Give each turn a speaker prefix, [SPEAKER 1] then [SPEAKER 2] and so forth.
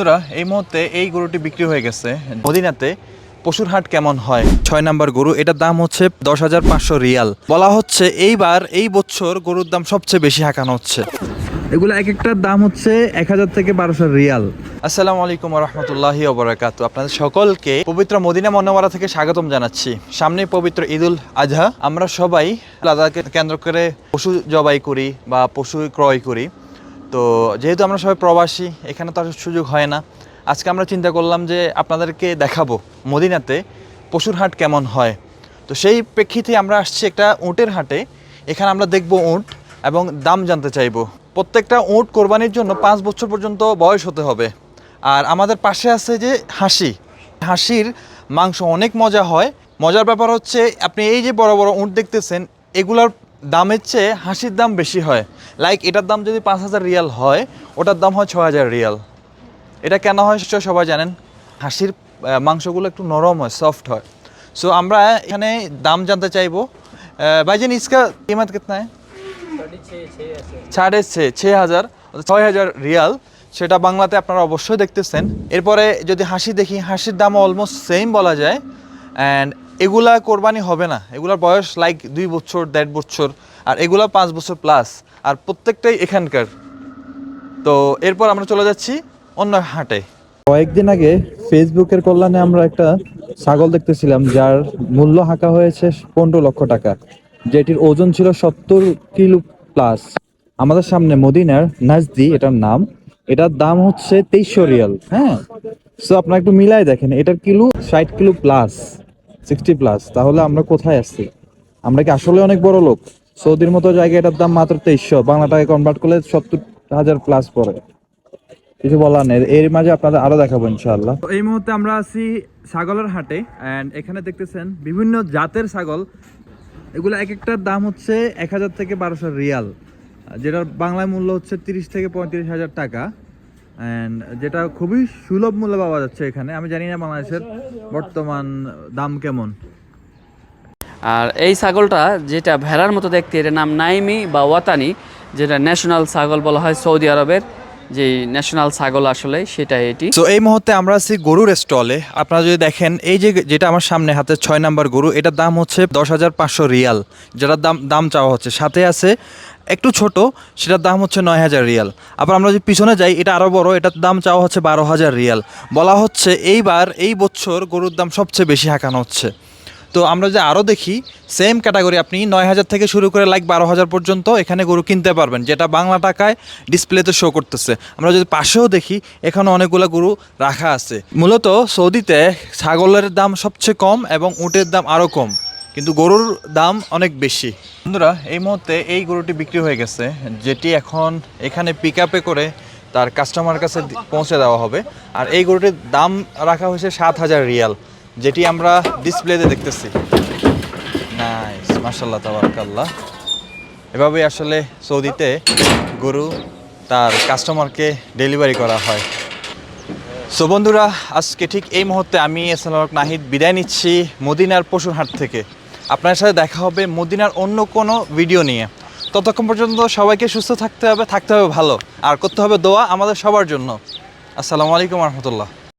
[SPEAKER 1] বন্ধুরা, এই মুহূর্তে এই গরুটি বিক্রি হয়ে গেছে। মদিনাতে পশুর হাট কেমন হয়? ছয় নাম্বার গরু, এটার দাম হচ্ছে দশ হাজার পাঁচশো রিয়াল। বলা হচ্ছে এইবার, এই বছর গরুর দাম সবচেয়ে বেশি হাঁকানো হচ্ছে। এগুলো এক একটার দাম হচ্ছে এক হাজার থেকে বারোশো রিয়াল। আসসালামু আলাইকুম রহমতুল্লাহি ওবরাকাত। আপনাদের সকলকে পবিত্র মদিনা মনোয়ারা থেকে স্বাগতম জানাচ্ছি। সামনে পবিত্র ঈদুল আজহা। আমরা সবাই লাদাকে কেন্দ্র করে পশু জবাই করি বা পশু ক্রয় করি। তো যেহেতু আমরা সবাই প্রবাসী, এখানে তো আর সুযোগ হয় না। আজকে আমরা চিন্তা করলাম যে আপনাদেরকে দেখাবো মদিনাতে পশুর হাট কেমন হয়। তো সেই প্রেক্ষিতে আমরা আসছি একটা উটের হাটে। এখানে আমরা দেখব উট এবং দাম জানতে চাইব। প্রত্যেকটা উট কোরবানির জন্য পাঁচ বছর পর্যন্ত বয়স হতে হবে। আর আমাদের পাশে আছে যে হাসি। হাসির মাংস অনেক মজা হয়। মজার ব্যাপার হচ্ছে, আপনি এই যে বড় বড় উট দেখতেছেন, এগুলার দামের চেয়ে হাসির দাম বেশি হয়। লাইক এটার দাম যদি পাঁচ হাজার রিয়াল হয় ওটার দাম হয় ছ হাজার রিয়াল এটা কেন হয় সেটা সবাই জানেন হাসির আহ, মাংসগুলো একটু নরম হয় সফট হয় সো আমরা এখানে দাম জানতে চাইবো আহ, ভাইজান ইসকা कीमत कितना है সাড়ে ছে ছ হাজার ছয় হাজার রিয়াল সেটা বাংলাতে আপনারা অবশ্যই দেখতেছেন এরপরে যদি হাসি দেখি হাসির দাম অলমোস্ট সেম বলা যায় অ্যান্ড এগুলা কোরবানি হবে না এগুলার বয়স লাইক দুই বছর দেড় বছর আর এগুলা পাঁচ বছর প্লাস আর প্রত্যেকটাই এখানকার। তো এরপর আমরা চলে যাচ্ছি অন্য হাটে।
[SPEAKER 2] কয়েকদিন আগে ফেসবুকের কল্যাণে আমরা একটা ছাগল দেখতেছিলাম, যার মূল্য হাঁকা হয়েছে পনেরো লক্ষ টাকা। যেটির ওজন ছিল সত্তর কিলো প্লাস আমাদের সামনে মদিনার নাজদি, এটার নাম, এটার দাম হচ্ছে তেইশশো রিয়াল। হ্যাঁ? সো আপনারা একটু মিলাই দেখেন, এটার কিলো ষাট কিলো প্লাস সিক্সটি প্লাস তাহলে আমরা কোথায় আসছি আমরা কি আসলে অনেক বড় লোক? সৌদির মতো জায়গায় এটার দাম মাত্র তেইশশো। বাংলা টাকায় কনভার্ট করলে সত্তর হাজার প্লাস পড়ে। কিছু বলার নেই। এর মাঝে আপনাদের আরও দেখাবো ইনশাআল্লাহ।
[SPEAKER 1] তো এই মুহূর্তে আমরা আছি ছাগলের হাটে অ্যান্ড এখানে দেখতেছেন বিভিন্ন জাতের ছাগল। এগুলো এক একটার দাম হচ্ছে এক হাজার থেকে বারোশো রিয়াল, যেটার বাংলায় মূল্য হচ্ছে তিরিশ থেকে পঁয়ত্রিশ হাজার টাকা। অ্যান্ড যেটা খুবই সুলভ মূল্যে পাওয়া যাচ্ছে এখানে। আমি জানি না বাংলাদেশের বর্তমান দাম কেমন।
[SPEAKER 3] আর এই ছাগলটা যেটা ভেড়ার মতো দেখতে, এটার নাম নাইমি বা ওয়াতানি, যেটা ন্যাশনাল ছাগল বলা হয় সৌদি আরবের যে ন্যাশনাল ছাগল আসলে সেটা এটি।
[SPEAKER 1] তো এই মুহূর্তে আমরা আছি গরুর স্টলে আপনারা যদি দেখেন, এই যে যেটা আমার সামনে, হাতে ছয় নাম্বার গরু, এটার দাম হচ্ছে দশ হাজার পাঁচশো রিয়াল। যেটার দাম দাম চাওয়া হচ্ছে। সাথে আছে একটু ছোট, সেটার দাম হচ্ছে নয় হাজার রিয়াল। আবার আমরা যদি পিছনে যাই, এটা আরও বড়, এটার দাম চাওয়া হচ্ছে বারো হাজার রিয়াল। বলা হচ্ছে এইবার, এই বছর গরুর দাম সবচেয়ে বেশি হাঁকানো হচ্ছে। তো আমরা যে আরও দেখি সেম ক্যাটাগরি আপনি নয় হাজার থেকে শুরু করে লাইক বারো হাজার পর্যন্ত এখানে গরু কিনতে পারবেন, যেটা বাংলা টাকায় ডিসপ্লেতে শো করতেছে। আমরা যদি পাশেও দেখি, এখানে অনেকগুলো গরু রাখা আছে। মূলত সৌদিতে ছাগলের দাম সবচেয়ে কম এবং উটের দাম আরও কম, কিন্তু গরুর দাম অনেক বেশি। বন্ধুরা, এই মুহূর্তে এই গরুটি বিক্রি হয়ে গেছে, যেটি এখন এখানে পিক করে তার কাস্টমার কাছে পৌঁছে দেওয়া হবে। আর এই গরুটির দাম রাখা হয়েছে সাত হাজার রিয়াল। যেটি আমরা ডিসপ্লেতে দেখতেছি। নাইস মাশাল্লাহ তাবারাকাল্লাহ। এভাবেই আসলে সৌদিতে গরু তার কাস্টমারকে ডেলিভারি করা হয়। সো বন্ধুরা, আজকে ঠিক এই মুহূর্তে আমি এসলাম নাহিদ বিদায় নিচ্ছি মদিনার পশুর হাট থেকে। আপনার সাথে দেখা হবে মদিনার অন্য কোনো ভিডিও নিয়ে। ততক্ষণ পর্যন্ত সবাইকে সুস্থ থাকতে হবে থাকতে হবে ভালো। আর করতে হবে দোয়া আমাদের সবার জন্য। আসসালামু আলাইকুম রহমতুল্লাহ।